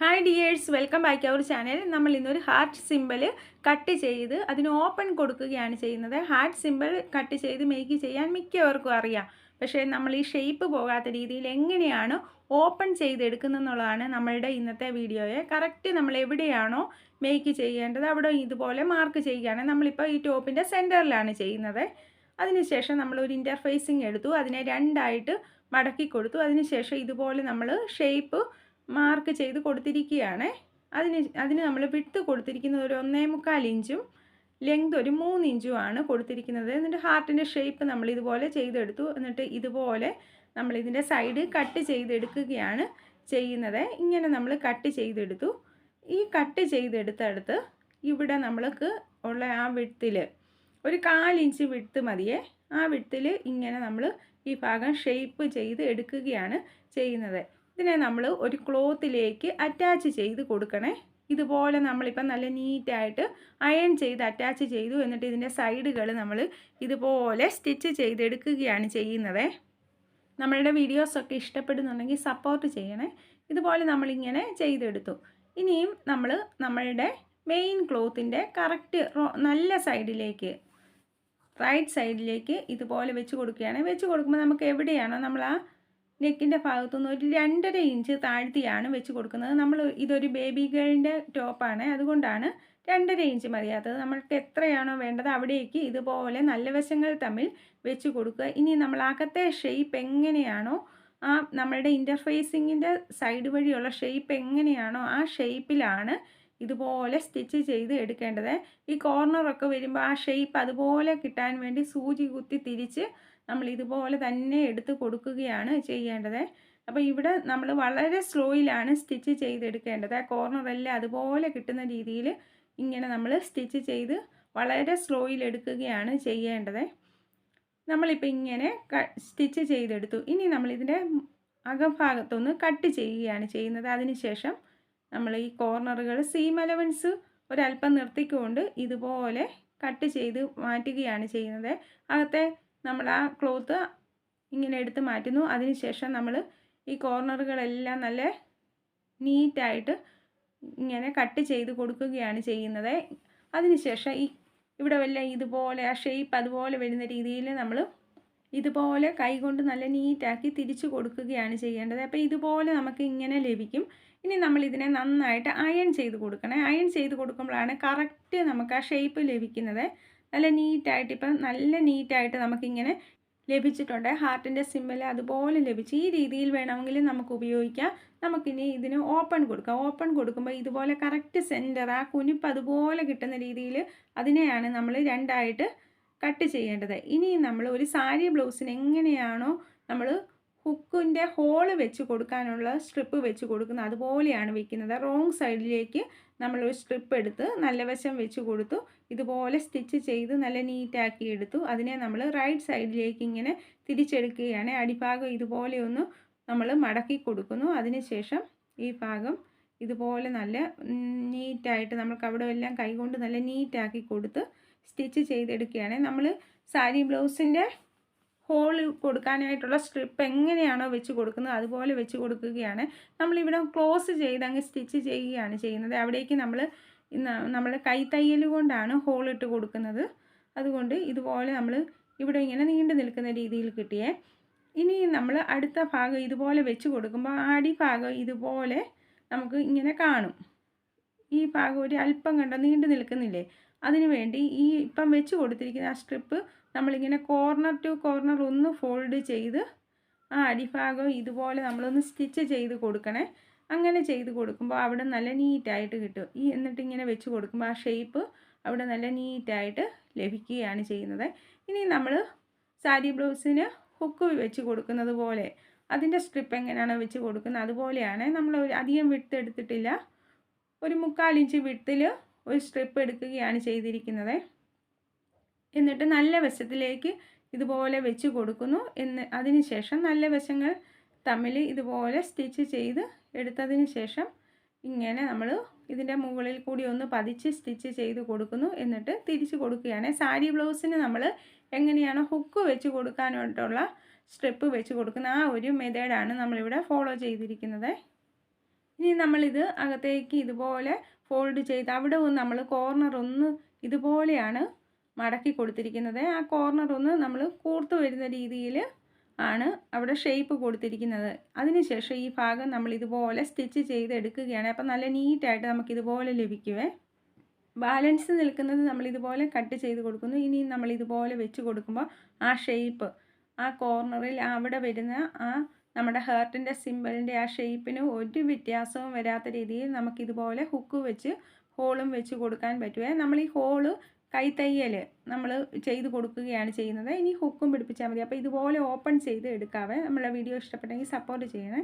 Hi dears welcome back our channel നമ്മൾ ഇന്നൊരു heart simple cut ചെയ്ത് അതിന് ഓപ്പൺ കൊടുക്കുകയാണ് ചെയ്യുന്നത്. ഹാർട്ട് സിമ്പിൾ കട്ട് ചെയ്ത് മേക്ക് ചെയ്യാൻ മിക്കവർക്കും അറിയാം. പക്ഷേ നമ്മൾ ഈ ഷേപ്പ് പോകാത്ത രീതിയിൽ എങ്ങനെയാണ് ഓപ്പൺ ചെയ്തെടുക്കുന്നതെന്നുള്ളതാണ് നമ്മളുടെ ഇന്നത്തെ വീഡിയോയെ. കറക്റ്റ് നമ്മൾ എവിടെയാണോ മേക്ക് ചെയ്യേണ്ടത് അവിടെ ഇതുപോലെ മാർക്ക് ചെയ്യുകയാണ്. നമ്മളിപ്പോൾ ഈ ടോപ്പിന്റെ സെന്ററിലാണ് ചെയ്യുന്നത്. അതിനുശേഷം നമ്മൾ ഒരു ഇന്റർഫേസിങ് എടുത്തു. അതിനെ രണ്ടായിട്ട് മടക്കി കൊടുത്തു. അതിനുശേഷം ഇതുപോലെ നമ്മൾ ഷേപ്പ് മാർക്ക് ചെയ്ത് കൊടുത്തിരിക്കുകയാണ്. അതിന് അതിന് നമ്മൾ വിട്ട് കൊടുത്തിരിക്കുന്നത് ഒരു ഒന്നേ മുക്കാൽ ഇഞ്ചും ലെങ്ത് ഒരു മൂന്ന് ഇഞ്ചുമാണ് കൊടുത്തിരിക്കുന്നത്. എന്നിട്ട് ഹാർട്ടിന്റെ ഷേപ്പ് നമ്മൾ ഇതുപോലെ ചെയ്തെടുത്തു. എന്നിട്ട് ഇതുപോലെ നമ്മൾ ഇതിന്റെ സൈഡ് കട്ട് ചെയ്തെടുക്കുകയാണ് ചെയ്യുന്നത്. ഇങ്ങനെ നമ്മൾ കട്ട് ചെയ്തെടുത്തു. ഈ കട്ട് ചെയ്തെടുത്തടുത്ത് ഇവിടെ നമ്മൾക്ക് ഉള്ള ആ വിട്ടിൽ ഒരു കാലിഞ്ച് വിട്ട് മതിയേ. ആ വിട്ടിൽ ഇങ്ങനെ നമ്മൾ ഈ ഭാഗം ഷേപ്പ് ചെയ്ത് എടുക്കുകയാണ് ചെയ്യുന്നത്. ഇതിനെ നമ്മൾ ഒരു ക്ലോത്തിലേക്ക് അറ്റാച്ച് ചെയ്ത് കൊടുക്കണേ. ഇതുപോലെ നമ്മളിപ്പം നല്ല നീറ്റായിട്ട് അയൺ ചെയ്ത് അറ്റാച്ച് ചെയ്തു. എന്നിട്ട് ഇതിന്റെ സൈഡുകൾ നമ്മൾ ഇതുപോലെ സ്റ്റിച്ച് ചെയ്തെടുക്കുകയാണ് ചെയ്യുന്നത്. നമ്മളുടെ വീഡിയോസൊക്കെ ഇഷ്ടപ്പെടുന്നുണ്ടെങ്കിൽ സപ്പോർട്ട് ചെയ്യണേ. ഇതുപോലെ നമ്മളിങ്ങനെ ചെയ്തെടുത്തു. ഇനിയും നമ്മൾ നമ്മളുടെ മെയിൻ ക്ലോത്തിന്റെ കറക്റ്റ് നല്ല സൈഡിലേക്ക് റൈറ്റ് സൈഡിലേക്ക് ഇതുപോലെ വെച്ച് കൊടുക്കുകയാണ്. വെച്ച് കൊടുക്കുമ്പോൾ നമുക്ക് എവിടെയാണോ നമ്മൾ ആ നെക്കിന്റെ ഭാഗത്തുനിന്ന് ഒരു രണ്ടര ഇഞ്ച് താഴ്ത്തിയാണ് വെച്ച് കൊടുക്കുന്നത്. നമ്മൾ ഇതൊരു ബേബി ഗേളിന്റെ ടോപ്പാണ് അതുകൊണ്ടാണ് രണ്ടര ഇഞ്ച് മതിയാത്തത് നമ്മൾക്ക് എത്രയാണോ വേണ്ടത് അവിടേക്ക് ഇതുപോലെ നല്ല വശങ്ങൾ തമ്മിൽ വെച്ച് കൊടുക്കുക. ഇനി നമ്മൾ അകത്തെ ഷെയ്പ്പ് എങ്ങനെയാണോ ആ നമ്മളുടെ ഇന്റർഫേസിങ്ങിന്റെ സൈഡ് വഴിയുള്ള ഷെയ്പ്പ് എങ്ങനെയാണോ ആ ഷെയ്പ്പിലാണ് ഇതുപോലെ സ്റ്റിച്ച് ചെയ്ത് എടുക്കേണ്ടത്. ഈ കോർണറൊക്കെ വരുമ്പോൾ ആ ഷെയ്പ്പ് അതുപോലെ കിട്ടാൻ വേണ്ടി സൂചി കുത്തി തിരിച്ച് നമ്മൾ ഇതുപോലെ തന്നെ എടുത്ത് കൊടുക്കുകയാണ് ചെയ്യേണ്ടത്. അപ്പോൾ ഇവിടെ നമ്മൾ വളരെ സ്ലോയിലാണ് സ്റ്റിച്ച് ചെയ്തെടുക്കേണ്ടത്. ആ കോർണറെല്ലാം അതുപോലെ കിട്ടുന്ന രീതിയിൽ ഇങ്ങനെ നമ്മൾ സ്റ്റിച്ച് ചെയ്ത് വളരെ സ്ലോയിൽ എടുക്കുകയാണ് ചെയ്യേണ്ടത്. നമ്മളിപ്പോൾ ഇങ്ങനെ സ്റ്റിച്ച് ചെയ്തെടുത്തു. ഇനി നമ്മളിതിന്റെ അകഭാഗത്തൊന്ന് കട്ട് ചെയ്യുകയാണ് ചെയ്യുന്നത്. അതിനുശേഷം നമ്മൾ ഈ കോർണറുകൾ സീം അലവൻസ് ഒരല്പം നിർത്തിക്കൊണ്ട് ഇതുപോലെ കട്ട് ചെയ്ത് മാറ്റുകയാണ് ചെയ്യുന്നത്. അകത്തെ നമ്മൾ ആ ക്ലോത്ത് ഇങ്ങനെ എടുത്ത് മാറ്റുന്നു. അതിനുശേഷം നമ്മൾ ഈ കോർണറുകളെല്ലാം നല്ല നീറ്റായിട്ട് ഇങ്ങനെ കട്ട് ചെയ്ത് കൊടുക്കുകയാണ് ചെയ്യുന്നത്. അതിനുശേഷം ഈ ഇവിടെ വല്ല ഇതുപോലെ ആ ഷേപ്പ് അതുപോലെ വരുന്ന രീതിയിൽ നമ്മൾ ഇതുപോലെ കൈകൊണ്ട് നല്ല നീറ്റാക്കി തിരിച്ചു കൊടുക്കുകയാണ് ചെയ്യേണ്ടത്. അപ്പോൾ ഇതുപോലെ നമുക്ക് ഇങ്ങനെ ലഭിക്കും. ഇനി നമ്മൾ ഇതിനെ നന്നായിട്ട് അയൺ ചെയ്ത് കൊടുക്കണേ. അയൺ ചെയ്ത് കൊടുക്കുമ്പോഴാണ് കറക്റ്റ് നമുക്ക് ആ ഷേപ്പ് ലഭിക്കുന്നത്. നല്ല നീറ്റായിട്ട് ഇപ്പം നല്ല നീറ്റായിട്ട് നമുക്കിങ്ങനെ ലഭിച്ചിട്ടുണ്ട്. ഹാർട്ടിന്റെ സിമ്മിൽ അതുപോലെ ലഭിച്ച് ഈ രീതിയിൽ വേണമെങ്കിൽ നമുക്ക് ഉപയോഗിക്കാം. നമുക്കിനി ഇതിന് ഓപ്പൺ കൊടുക്കാം. ഓപ്പൺ കൊടുക്കുമ്പോൾ ഇതുപോലെ കറക്റ്റ് സെന്റർ ആ കുനിപ്പ് അതുപോലെ കിട്ടുന്ന രീതിയിൽ അതിനെയാണ് നമ്മൾ രണ്ടായിട്ട് കട്ട് ചെയ്യേണ്ടത്. ഇനി നമ്മൾ ഒരു സാരി ബ്ലൗസിന് എങ്ങനെയാണോ നമ്മൾ ഹുക്കിന്റെ ഹോൾ വെച്ച് കൊടുക്കാനുള്ള സ്ട്രിപ്പ് വെച്ച് കൊടുക്കുന്നത് അതുപോലെയാണ് വെക്കുന്നത്. റോങ് സൈഡിലേക്ക് നമ്മളൊരു സ്ട്രിപ്പ് എടുത്ത് നല്ല വശം വെച്ച് കൊടുത്തു. ഇതുപോലെ സ്റ്റിച്ച് ചെയ്ത് നല്ല നീറ്റാക്കി എടുത്തു. അതിനെ നമ്മൾ റൈറ്റ് സൈഡിലേക്ക് ഇങ്ങനെ തിരിച്ചെടുക്കുകയാണ്. അടിഭാഗം ഇതുപോലെ ഒന്ന് നമ്മൾ മടക്കി കൊടുക്കുന്നു. അതിനുശേഷം ഈ ഭാഗം ഇതുപോലെ നല്ല നീറ്റായിട്ട് നമുക്ക് അവിടെ എല്ലാം കൈകൊണ്ട് നല്ല നീറ്റാക്കി കൊടുത്ത് സ്റ്റിച്ച് ചെയ്തെടുക്കുകയാണ്. നമ്മൾ സാരി ബ്ലൗസിന്റെ ഹോൾ കൊടുക്കാനായിട്ടുള്ള സ്ട്രിപ്പ് എങ്ങനെയാണോ വെച്ച് കൊടുക്കുന്നത് അതുപോലെ വെച്ച് കൊടുക്കുകയാണ്. നമ്മളിവിടെ ക്ലോസ് ചെയ്ത് അങ്ങ് സ്റ്റിച്ച് ചെയ്യുകയാണ് ചെയ്യുന്നത്. അവിടേക്ക് നമ്മൾ നമ്മൾ കൈത്തയ്യൽ കൊണ്ടാണ് ഹോൾ ഇട്ട് കൊടുക്കുന്നത്. അതുകൊണ്ട് ഇതുപോലെ നമ്മൾ ഇവിടെ ഇങ്ങനെ നീണ്ടു നിൽക്കുന്ന രീതിയിൽ കിട്ടിയേ. ഇനി നമ്മൾ അടുത്ത ഭാഗം ഇതുപോലെ വെച്ച് കൊടുക്കുമ്പോൾ അടിഭാഗം ഇതുപോലെ നമുക്ക് ഇങ്ങനെ കാണും. ഈ ഭാഗം ഒരു അല്പം കണ്ടോ നീണ്ടു നിൽക്കുന്നില്ലേ? അതിനു വേണ്ടി ഈ ഇപ്പം വെച്ച് കൊടുത്തിരിക്കുന്ന ആ സ്ട്രിപ്പ് നമ്മളിങ്ങനെ കോർണർ ടു കോർണർ ഒന്ന് ഫോൾഡ് ചെയ്ത് ആ അടിഭാഗം ഇതുപോലെ നമ്മളൊന്ന് സ്റ്റിച്ച് ചെയ്ത് കൊടുക്കണേ. അങ്ങനെ ചെയ്ത് കൊടുക്കുമ്പോൾ അവിടെ നല്ല നീറ്റായിട്ട് കിട്ടും. ഈ എന്നിട്ട് ഇങ്ങനെ വെച്ച് കൊടുക്കുമ്പോൾ ആ ഷേപ്പ് അവിടെ നല്ല നീറ്റായിട്ട് ലഭിക്കുകയാണ് ചെയ്യുന്നത്. ഇനി നമ്മൾ സാരി ബ്ലൗസിന് ഹുക്ക് വെച്ച് കൊടുക്കുന്നത് പോലെ അതിന്റെ സ്ട്രിപ്പ് എങ്ങനെയാണോ വെച്ച് കൊടുക്കുന്നത് അതുപോലെയാണ് നമ്മൾ അധികം വിട്ടെടുത്തിട്ടില്ല ഒരു മുക്കാലിഞ്ച് വിട്ടിൽ ഒരു സ്ട്രിപ്പ് എടുക്കുകയാണ് ചെയ്തിരിക്കുന്നത്. എന്നിട്ട് നല്ല വശത്തിലേക്ക് ഇതുപോലെ വെച്ച് കൊടുക്കുന്നു. എന്ന് അതിന് ശേഷം നല്ല വശങ്ങൾ തമ്മിൽ ഇതുപോലെ സ്റ്റിച്ച് ചെയ്ത് എടുത്തതിന് ശേഷം ഇങ്ങനെ നമ്മൾ ഇതിന്റെ മുകളിൽ കൂടി ഒന്ന് പതിച്ച് സ്റ്റിച്ച് ചെയ്ത് കൊടുക്കുന്നു. എന്നിട്ട് തിരിച്ച് കൊടുക്കുകയാണ്. സാരി ബ്ലൗസിന് നമ്മൾ എങ്ങനെയാണ് ഹുക്ക് വെച്ച് കൊടുക്കാനായിട്ടുള്ള സ്ട്രിപ്പ് വെച്ച് കൊടുക്കുന്ന ആ ഒരു മെത്തേഡാണ് നമ്മളിവിടെ ഫോളോ ചെയ്തിരിക്കുന്നത്. ഇനി നമ്മളിത് അകത്തേക്ക് ഇതുപോലെ ഫോൾഡ് ചെയ്ത് അവിടെ ഒന്ന് നമ്മൾ കോർണർ ഒന്ന് ഇതുപോലെയാണ് മടക്കി കൊടുത്തിരിക്കുന്നത്. ആ കോർണർ ഒന്ന് നമ്മൾ കൂർത്തു വരുന്ന രീതിയിൽ ആണ് അവിടെ ഷേപ്പ് കൊടുത്തിരിക്കുന്നത്. അതിനുശേഷം ഈ ഭാഗം നമ്മൾ ഇതുപോലെ സ്റ്റിച്ച് ചെയ്ത് എടുക്കുകയാണ്. അപ്പം നല്ല നീറ്റായിട്ട് നമുക്ക് ഇതുപോലെ ലഭിക്കുവേ. ബാലൻസ് നിൽക്കുന്നത് നമ്മൾ ഇതുപോലെ കട്ട് ചെയ്ത് കൊടുക്കുന്നു. ഇനി നമ്മൾ ഇതുപോലെ വെച്ച് കൊടുക്കുമ്പോൾ ആ ഷേപ്പ് ആ കോർണറിൽ അവിടെ വരുന്ന ആ നമ്മുടെ ഹേർട്ടിന്റെ സിമ്പിളിന്റെ ആ ഷേപ്പിന് ഒരു വ്യത്യാസവും വരാത്ത രീതിയിൽ നമുക്കിതുപോലെ ഹുക്ക് വെച്ച് ഹോളും വെച്ച് കൊടുക്കാൻ പറ്റുമേ നമ്മൾ ഈ ഹോൾ കൈത്തയ്യൽ നമ്മൾ ചെയ്ത് കൊടുക്കുകയാണ് ചെയ്യുന്നത്. ഇനി ഹുക്കും പിടിപ്പിച്ചാൽ മതി. അപ്പോൾ ഇതുപോലെ ഓപ്പൺ ചെയ്ത് എടുക്കാവേ. നമ്മളെ വീഡിയോ ഇഷ്ടപ്പെട്ടെങ്കിൽ സപ്പോർട്ട് ചെയ്യണേ.